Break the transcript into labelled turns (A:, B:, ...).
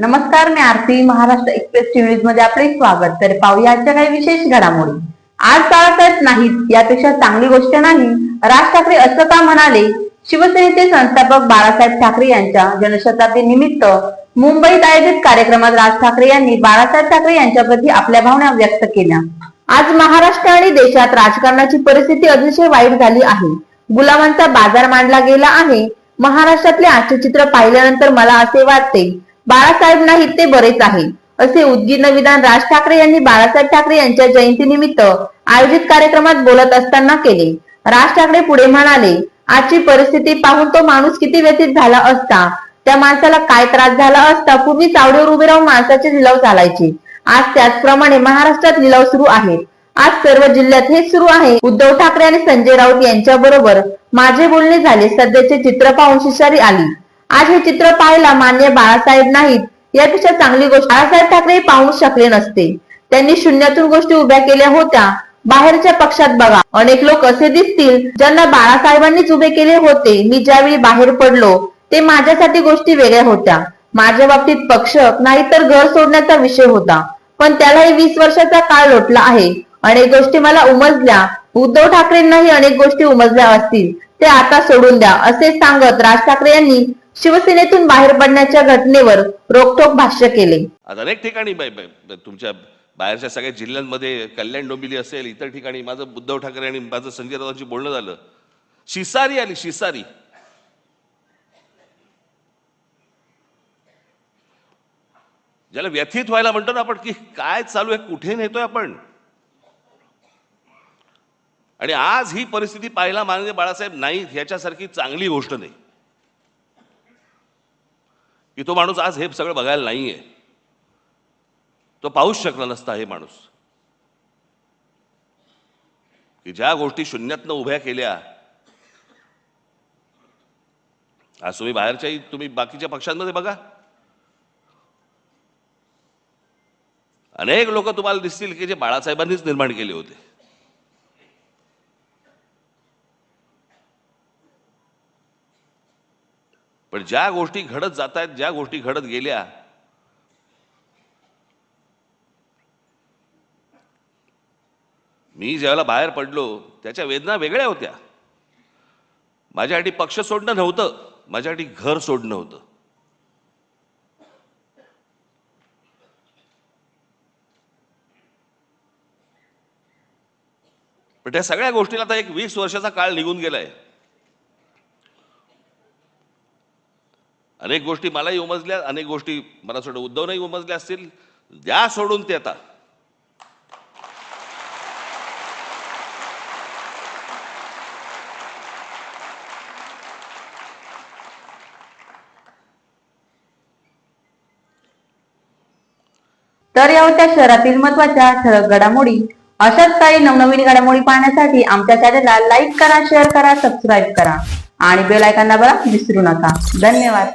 A: नमस्कार मी आरती महाराष्ट्र एक्सप्रेस न्यूजमध्ये आपले स्वागत. तर पाहूया आजच्या काही विशेष घडामोडी. आज काळातच नाहीत यापेक्षा चांगली गोष्ट नाही. राज ठाकरे असं का म्हणाले? शिवसेनेचे संस्थापक बाळासाहेब ठाकरे यांच्या जनशताब्दी निमित्त मुंबईत आयोजित कार्यक्रमात राज ठाकरे यांनी बाळासाहेब ठाकरे यांच्याप्रती आपल्या भावना व्यक्त केल्या. आज महाराष्ट्र आणि देशात राजकारणाची परिस्थिती अतिशय वाईट झाली आहे. गुलामांचा बाजार मांडला गेला आहे. महाराष्ट्रातले आजचे चित्र पाहिल्यानंतर मला असे वाटते बाळासाहेब नाहीत ते बरेच आहे. असे उद्गीर्ण विधान राज ठाकरे यांनी बाळासाहेब ठाकरे यांच्या जयंतीनिमित्त आयोजित कार्यक्रमात बोलत असताना केले. राज ठाकरे पुढे म्हणाले आजची परिस्थिती पाहून तो माणूस किती व्यतीत झाला असता. त्या माणसाला काय त्रास झाला असता पूर्वी चावडीवर उभे राहून माणसाचे लिलाव चालायचे. आज त्याचप्रमाणे महाराष्ट्रात लिलाव सुरू आहेत. आज सर्व जिल्ह्यात हे सुरू आहे. उद्धव ठाकरे आणि संजय राऊत यांच्या बरोबर माझे बोलणे झाले. सध्याचे चित्र पाहून शिशारी आली. आज हे चित्र पाहायला मान्य बाळासाहेब नाहीत. यापेक्षा चांगली गोष्ट बाळासाहेब ठाकरे पाहून पाहू शकले नसते. त्यांनी शून्यातून गोष्टी उभ्या केल्या होत्या. बाहेरच्या पक्षात बघा. अनेक लोक असे दिसतील ज्यांना बाळासाहेबांनीच उभे केले होते. मी ज्यावेळी बाहेर पडलो ते माझ्यासाठी गोष्टी वेगळ्या होत्या. माझ्या बाबतीत पक्ष नाही तर घर सोडण्याचा विषय होता. पण त्यालाही वीस वर्षाचा काळ लोटला आहे. अनेक गोष्टी मला उमजल्या. उद्धव ठाकरेंनाही अनेक गोष्टी उमजल्या असतील. ते आता सोडून द्या असे सांगत राज ठाकरे यांनी शिवसेनेतून बाहेर पडण्याच्या घटनेवर रोखोक भाष्य केले.
B: अनेक ठिकाणी तुमच्या बाहेरच्या सगळ्या जिल्ह्यांमध्ये कल्याण डोंबिवली असेल इतर ठिकाणी माझं उद्धव ठाकरे आणि माझं संजय राऊतांची बोलणं झालं. शिसारी आली शिसारी. ज्याला व्यथित व्हायला म्हणतो ना आपण की काय चालू आहे कुठे नेतोय आपण? आणि आज ही परिस्थिती पाहायला माननीय बाळासाहेब नाईक ह्याच्यासारखी चांगली गोष्ट नाही. की तो माणूस आज हे सगळं बघायला नाहीये. तो पाहूच शकला नसता हे माणूस. की ज्या गोष्टी शून्यातनं उभ्या केल्या आज तुम्ही बाहेरच्याही तुम्ही बाकीच्या पक्षांमध्ये बघा. अनेक लोक तुम्हाला दिसतील की जे बाळासाहेबांनीच निर्माण केले होते. पण ज्या गोष्टी घडत जात आहेत ज्या गोष्टी घडत गेल्या मी ज्यावेळेला बाहेर पडलो त्याच्या वेदना वेगळ्या होत्या. माझ्यासाठी पक्ष सोडणं नव्हतं माझ्यासाठी घर सोडणं होतं. पण त्या सगळ्या गोष्टीला आता एक वीस वर्षाचा काळ निघून गेलाय. अनेक गोष्टी मलाही उमजल्या अनेक गोष्टी मला सोडून उद्धवनही उमजल्या असतील. द्या सोडून ते आता.
A: तर या होत्या शहरातील महत्त्वाच्या ठळक घडामोडी अशाच काही नवनवीन घडामोडी पाहण्यासाठी आमच्या चॅनलला लाईक करा शेअर करा सबस्क्राईब करा. आणि बेल आयकॉन दाबायला विसरू नका. धन्यवाद.